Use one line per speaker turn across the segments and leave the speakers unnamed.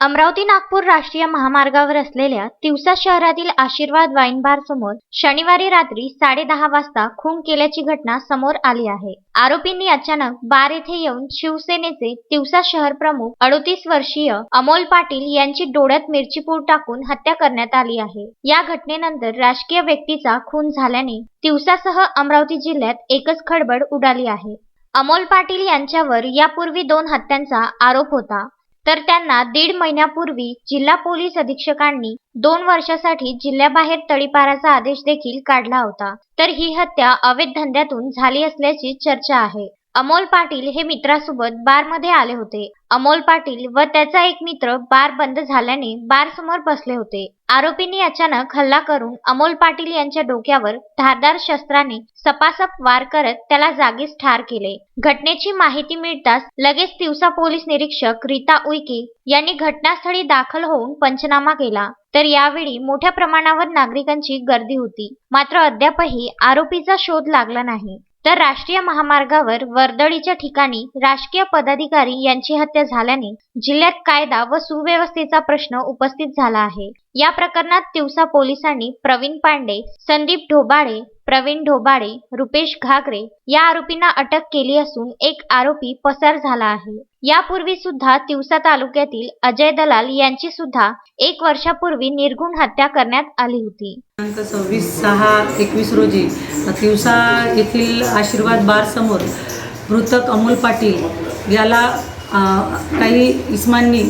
अमरावती नागपूर राष्ट्रीय महामार्गावर असलेल्या तिवसा शहरातील आशीर्वाद वाईन बार समोर शनिवारी रात्री साडेदहा वाजता खून केल्याची घटना समोर आली आहे. आरोपींनी अचानक बार येथे येऊन शिवसेनेचे तिवसा शहर प्रमुख अडोतीस वर्षीय अमोल पाटील यांची डोळ्यात मिरचीपूर टाकून हत्या करण्यात आली आहे. या घटनेनंतर राजकीय व्यक्तीचा खून झाल्याने तिवसासह अमरावती जिल्ह्यात एकच खळबळ उडाली आहे. अमोल पाटील यांच्यावर यापूर्वी दोन हत्यांचा आरोप होता. तर त्यांना दीड महिन्यापूर्वी जिल्हा पोलीस अधीक्षकांनी दोन वर्षासाठी जिल्ह्याबाहेर तडीपाराचा आदेश देखील काढला होता. तर ही हत्या अवैध धंद्यातून झाली असल्याची चर्चा आहे. अमोल पाटील हे मित्रासोबत बारमध्ये आले होते. अमोल पाटील व त्याचा एक मित्र बार बंद झाल्याने बार समोर बसले होते. आरोपींनी अचानक हल्ला करून अमोल पाटील यांच्या डोक्यावर धारदार शस्त्राने सपासप वार करत त्याला जागीच ठार केले. घटनेची माहिती मिळताच लगेच दिवसा पोलीस निरीक्षक रीता उईके यांनी घटनास्थळी दाखल होऊन पंचनामा केला. तर यावेळी मोठ्या प्रमाणावर नागरिकांची गर्दी होती. मात्र अद्यापही आरोपीचा शोध लागला नाही. तर राष्ट्रीय महामार्गावर वर्दळीच्या ठिकाणी राजकीय पदाधिकारी यांची हत्या झाल्याने जिल्ह्यात कायदा व सुव्यवस्थेचा प्रश्न उपस्थित झाला आहे. या प्रकरणात तिवसा पोलिसांनी प्रवीण पांडे संदीप ढोबाळे प्रवीण ढोबाळे रुपेश घागरे या आरोपींना अटक केली असून एक आरोपी पसार झाला आहे. यापूर्वी सुद्धा तिवसा तालुक्यातील अजय दलाल यांची सुद्धा एक वर्षापूर्वी निर्गुण हत्या करण्यात आली होती.
दिनांक सव्वीस सहा एकवीस रोजी तिवसा येथील आशीर्वाद बार समोर मृतक अमोल पाटील याला काही इस्मांनी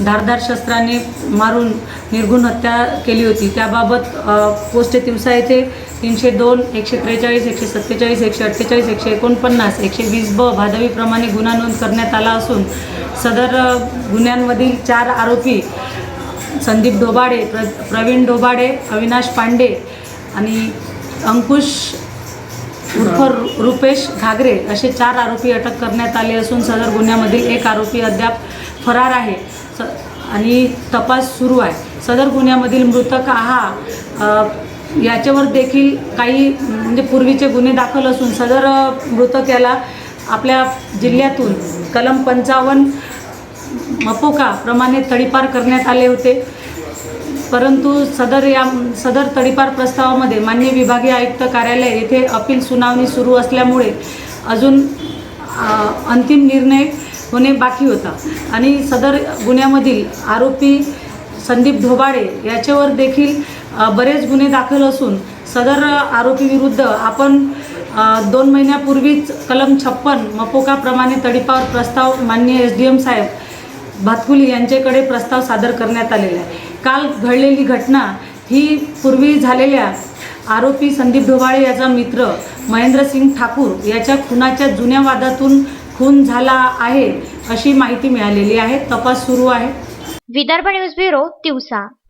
धारदार शस्त्राने मारून निर्गुण हत्या केली होती. त्याबाबत पोस्ट दिवसा येथे तीनशे दोन एकशे त्रेचाळीस एकशे सत्तेचाळीस एकशे अठ्ठेचाळीस एकशे एकोणपन्नास एकशे वीस ब भादवीप्रमाणे गुन्हा नोंद करण्यात आला असून सदर गुन्ह्यांमधील चार आरोपी संदीप डोबाडे प्र प्रवीण डोबाडे अविनाश पांडे आणि अंकुश उर्फ रुपेश घागरे असे चार आरोपी अटक करण्यात आले असून सदर गुन्ह्यामधील एक आरोपी अद्याप फरार आहे. स आणि तपास सुरू आहे. सदर गुन्ह्यामधील मृतक हा याच्यावर देखील काही म्हणजे पूर्वीचे गुन्हे दाखल असून सदर मृतक याला आपल्या जिल्ह्यातून कलम पंचावन्न मपोका प्रमाणे तडीपार करण्यात आले होते. परंतु सदर या सदर तडीपार प्रस्तावामध्ये मान्य विभागीय आयुक्त कार्यालय येथे अपील सुनावणी सुरू असल्यामुळे अजून अंतिम निर्णय होणे बाकी होता. आणि सदर गुन्ह्यामधील आरोपी संदीप ढोबाळे याच्यावर देखील बरेच गुन्हे दाखल असून सदर आरोपीविरुद्ध आपण दोन महिन्यापूर्वीच कलम छप्पन मपोकाप्रमाणे तडीपार प्रस्ताव माननीय एस डी एम साहेब भातकुली यांच्याकडे प्रस्ताव सादर करण्यात आलेला आहे. काल घडलेली घटना ही पूर्वी झालेल्या आरोपी संदीप ढोबाळे याचा मित्र महेंद्रसिंग ठाकूर याच्या खुनाच्या जुन्या वादातून खून झाला आहे अशी माहिती मिळालेली आहे. तपास सुरू आहे.
Vidarbha news bureau Tiwasa.